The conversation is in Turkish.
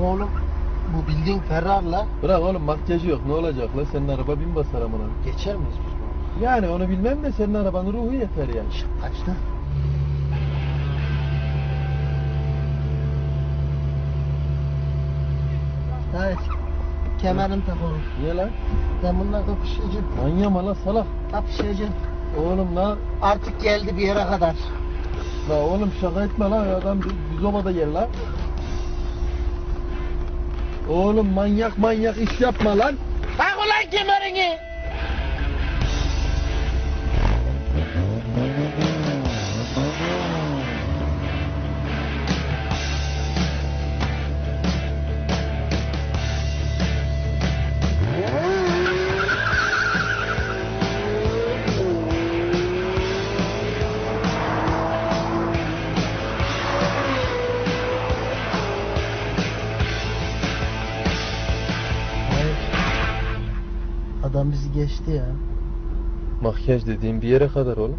oğlum bu bildiğin Ferrari'la Bırak oğlum makyajı yok ne olacak la senin araba bin basar amına. geçer miyiz biz bunu? Yani onu bilmem de senin arabanın ruhu yeter yani. Kaçta? Evet. Kemerin tak oğlum. Niye lan? Ben bununla kapışacağım. Manyama la salak. Kapışacağım. Oğlum la, Artık geldi bir yere kadar. la oğlum şaka etme la adam bir obada gel la. Oğlum manyak manyak iş yapma lan. Tak ulan kemerini! Adam bizi geçti ya. Makyaj dediğin bir yere kadar oğlum.